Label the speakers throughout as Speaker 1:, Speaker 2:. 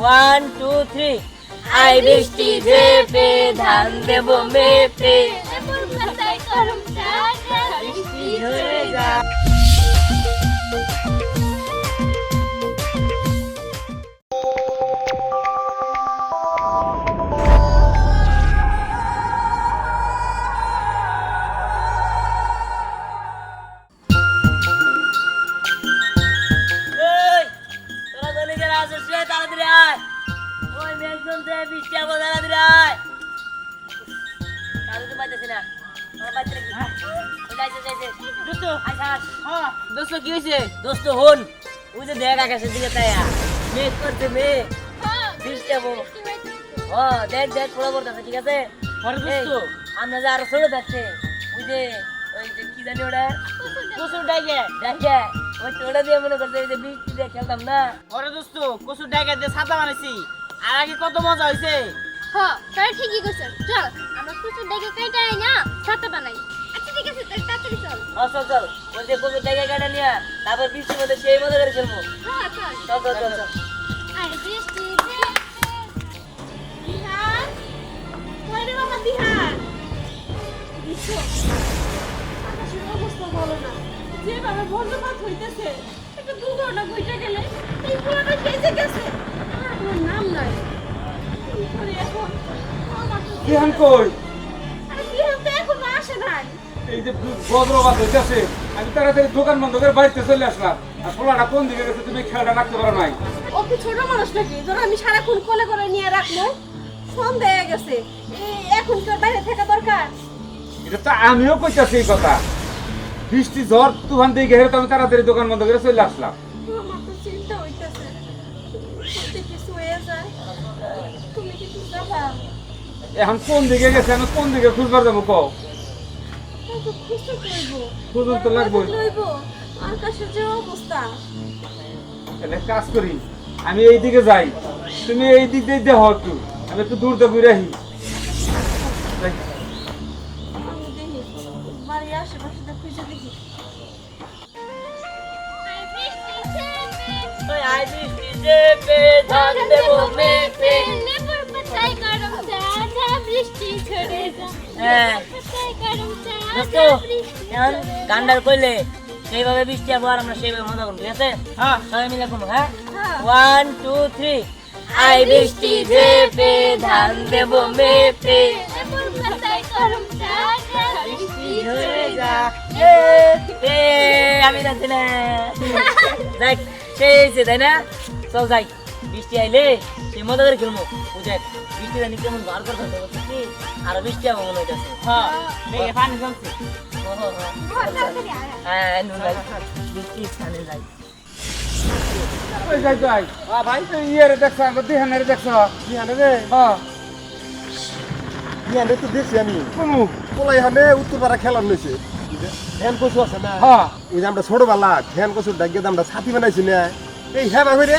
Speaker 1: One two three I বৃষ্টি ঝেপে ধান দেব মেপে।
Speaker 2: বৃষ্টি ঝরে
Speaker 1: যা আছিস রে, তাড়াতাড়ি আয়। ওই বৃষ্টি তাড়াতাড়ি আয়। কারও তো পাইতেছি না। আমার পাইতে নাকি? ওই যাইছে, যাইছে। দোস্ত, কি হয়েছে? দোস্ত, হন। ওই যে দেখ আকাশের দিকে তাইয়া। মেঘ করছে, মেঘ। বৃষ্টি। ও, দেখ, দেখ, ফোড়া পড়তেছে, ঠিক আছে? আমরা যে আরও ছোট থাকছে ওই যে ওই যে কি জানি ওটা কুসুর ডাইকে ডাইকে ওই তো দিয়ে মনে করছে যে বৃষ্টি দিয়ে খেলতাম না।
Speaker 3: ওরে দোস্ত কচুর ডাইকা দিয়ে ছাতা বানাইছি। আর আগে কত মজা হয়েছে
Speaker 2: হ তাই ঠিকই কইছেন চল আমরা কুচুর আই না ছাতা বানাই। আচ্ছা ঠিক আছে তাহলে তাড়াতাড়ি চল।
Speaker 1: ও চল চল। ওই যে কুসুর ডাইকে কাটা নিয়ে তারপর বৃষ্টির মধ্যে সেই মজা করে খেলব।
Speaker 2: হ্যাঁ চল।
Speaker 1: চল চল চল চল।
Speaker 2: আর বৃষ্টি বিহার। কই রে বাবা বিহার?
Speaker 4: বিশ্ব আকাশের অবস্থা ভালো না। যেভাবে বজ্রপাত হইতেছে একটা দুর্ঘটনা ঘটে গেলে এই পুরোটা বেঁচে গেছে। কোনো নাম নাই। কি করি এখন? আমার তো
Speaker 5: বিহান কই?
Speaker 4: আরে বিহান তো এখনও আসে নাই।
Speaker 5: এই যে বজ্রপাত হইতেছে আমি তাড়াতাড়ি দোকান বন্ধ করে বাড়িতে চলে আসলাম। আর পোলাটা কোন দিকে গেছে তুমি খেয়ালটা রাখতে পারো নাই।
Speaker 4: ও কি ছোট মানুষ নাকি? ধরো আমি সারাক্ষণ কোলে করে নিয়ে রাখব। সন্দেহ হয়ে গেছে। এই এখন ওর বাইরে থাকা দরকার।
Speaker 5: এটা তো আমিও কইতাছি এই কথা। বৃষ্টি ঝড় তুফান দিয়ে তো আমি তাড়াতাড়ি দোকান বন্ধ করে চলে আসলাম। এখন কোন দিকে গেছে? আমি কোন দিকে খুঁজবার যাব কও? খুঁজুন তো তাহলে কাজ করি আমি এই দিকে যাই। তুমি এই দিক দিয়ে দেখো একটু। আমি একটু দূর ঘুরে
Speaker 1: দেব মেপে হ্যাঁ।
Speaker 2: বৃষ্টি
Speaker 1: এখন গান্ডার কইলে সেইভাবে বৃষ্টি আবহাওয়া আমরা সেইভাবে মজা করব ঠিক আছে?
Speaker 3: হ্যাঁ।
Speaker 1: সবাই মিলে করব হ্যাঁ? ওয়ান টু থ্রি আই বৃষ্টি ঝেপে ধান দেব মেপে।
Speaker 2: ঝরে যা
Speaker 1: এ, এ, আমি যাচ্ছি না দেখ সেই তাই না? চল যাই। বৃষ্টি আইলে সেই মজা করে খেলব। বুঝে বৃষ্টি জানি কেমন বার করতে বলছি কি? আরও বৃষ্টি হবে মনে হইতেছে।
Speaker 3: হ্যাঁ পানি জমছে।
Speaker 1: হ্যাঁ যাই বৃষ্টি স্থানে যাই
Speaker 5: ওই যাই যাই।
Speaker 3: হ্যাঁ ভাই।
Speaker 5: ইয়েরে দেখছ দেখছ।
Speaker 6: রে
Speaker 5: হ্যাঁ।
Speaker 6: বিহানে তো দেখছি আমি। পোলাই হানে উত্তরপাড়া খেলার লইছে। ধ্যান কচু আছে না? ওই যে আমরা ছোটবেলা ধ্যান কচুর ডাকিয়ে আমরা ছাতি বানাইছি না? এই হয়ে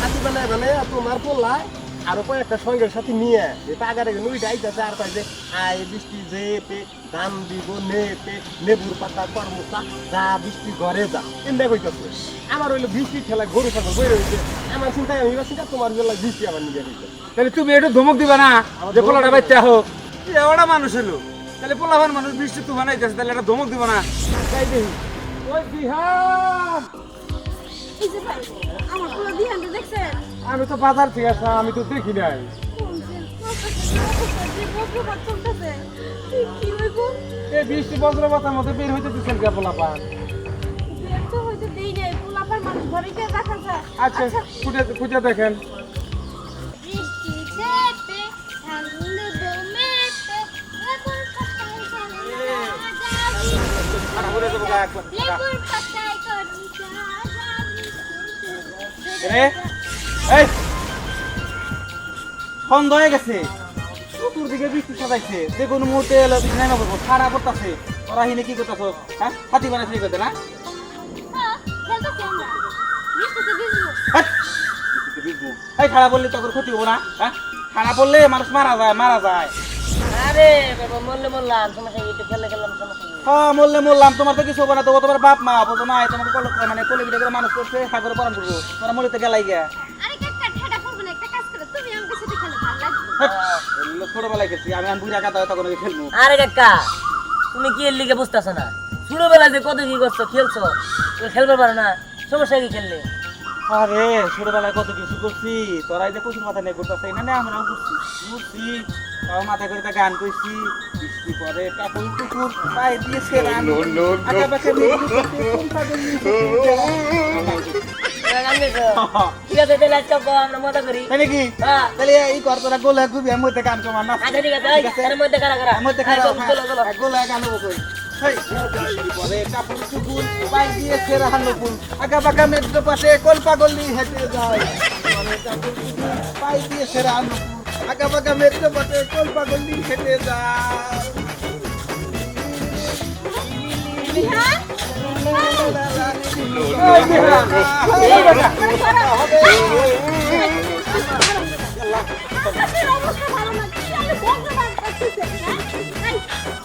Speaker 6: ছাতি বানাই বানাই তোমার পোলাই আরও কয়েকটা সঙ্গের সাথে নিয়ে টাকারে নুই ডাইতেছে আর কয় যে আয় বৃষ্টি যে পে ধান দিব নে পে নেবুর পাতা কর্মতা যা বৃষ্টি ঘরে যা। এমনি কইতেছে। আমার হইল বৃষ্টি খেলা গরু ছাগল বই রয়েছে আমার চিন্তায় আমি চিন্তা তোমার বেলা বৃষ্টি নিয়ে গেছে
Speaker 5: তাহলে তুমি একটু ধমক দিবা না? যে পোলাটা বাইতে হোক এওয়াটা মানুষ হলো। তাহলে পোলাভান মানুষ বৃষ্টি তুফান আইতেছে তাহলে একটা ধমক দিবা না। তাই দেখি। ওই বিহার!
Speaker 4: এই যে ভাই আমার পুরো দিহানটা দেখছেন?
Speaker 5: আমি তো বাজার থেকে আসলাম আমি তো দেখি নাই। এই বৃষ্টি বজ্রপাতের মধ্যে বের হইতে দিচ্ছেন কে পোলাপান
Speaker 4: যায়?
Speaker 5: আচ্ছা। খুঁজে খুঁজে দেখেন।
Speaker 3: হয়ে গেছে। যে কোনো মুহূর্তে নামা পড়তাছে। ওরা হিনে কি করতেছ? হ্যাঁ? বানাইছে কি করতে, না?
Speaker 2: হ্যাঁ।
Speaker 3: এই খারাপ বললে তোর ক্ষতি হব না। হ্যাঁ? খারাপ বললে মানুষ মারা যায় মারা যায়।
Speaker 1: আরে, বাবা, মরলে মরলাম সমস্যা
Speaker 3: হ্যাঁ মরলে মরলাম তোমার তো কিছু হবে না তো তোমার বাপ মা না তোমাকে কল মানে কলে বিটা করে মানুষ করছে সাগরে পরাম করব তোমরা মরিতে গেলাই গিয়া।
Speaker 2: আরে কাকা ঠাডা করব না একটা কাজ
Speaker 3: ছোটবেলায় খেলছি আমি আমি বুড়া কাদা তখন খেলব।
Speaker 1: আরে কাকা তুমি কি এর লিগে বুঝতেছো না? ছোটবেলায় যে কত কি করছ খেলছো খেলতে পারো না সমস্যা কি খেললে?
Speaker 3: আরে ছোটবেলায় কত কিছু করছি তোরা এই যে কচুর মাথা নিয়ে ঘুরতেছে না আমরাও করছি ঘুরছি। তাও মাথা করে তা গান কইছি বৃষ্টি পরে কাপড় কুকুর পায়ে দিয়ে সেরা
Speaker 7: No, no, no.
Speaker 3: আঁকা বাঁকা মেঘ করতে কোন পাগল নিয়ে
Speaker 1: তোমরা গান গেছো ঠিক আছে তাহলে আজকে কও, আমরা মজা করি
Speaker 3: তাই নাকি
Speaker 1: হ্যাঁ
Speaker 3: তাহলে এই কর তোরা গোলা গুবি আমি মধ্যে গান কমার না
Speaker 1: আচ্ছা ঠিক আছে ওই, মধ্যে কারা কারা
Speaker 3: মধ্যে
Speaker 1: হ্যাঁ,
Speaker 3: খারাপ
Speaker 1: চলো, চলো, চলো।
Speaker 3: গোলা গান হব কই হেই, বৃষ্টি পরে কাপড় কুকুর পায়ে দিয়ে সেরা হানো ফুল মেঘ পাশে কোন পাগল নিয়ে হেঁটে যায় পরে কাপড় কুকুর পায়ে দিয়ে আঁকা বাঁকা মেঘ পাশে কোন পাগল নিয়ে হেঁটে যায়
Speaker 4: বিহান
Speaker 3: এই বিহান, এই বেটা।
Speaker 4: আকাশের অবস্থা ভালো না কি আমি বজ্রপাত করতেছে হ্যাঁ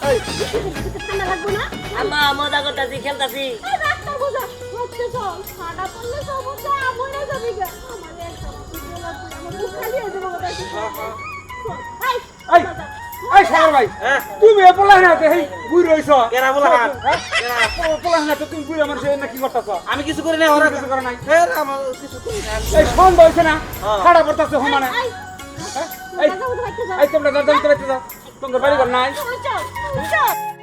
Speaker 4: এই, ঠান্ডা লাগবো না
Speaker 1: আম্মা মজা করতেছি খেলতেছি
Speaker 4: ঠান্ডা পড়লে যাবি
Speaker 5: তুমি এ পোলা না তে বুই রইছ
Speaker 3: কেরা বলা হাত? কেরা?
Speaker 5: পোলা না তো তুমি বুই আমার সে না কি করতাছ
Speaker 3: আমি কিছু করি না ওরা
Speaker 5: কিছু করে নাই
Speaker 3: ফের আমার কিছু করি না
Speaker 5: এই সন্ধ্যা হইছে না
Speaker 3: হ্যাঁ।
Speaker 5: খাড়া
Speaker 4: এই পারছিস
Speaker 5: এই তোমরা দাদা দাদা বাড়ি ঘর নাই
Speaker 4: চল চল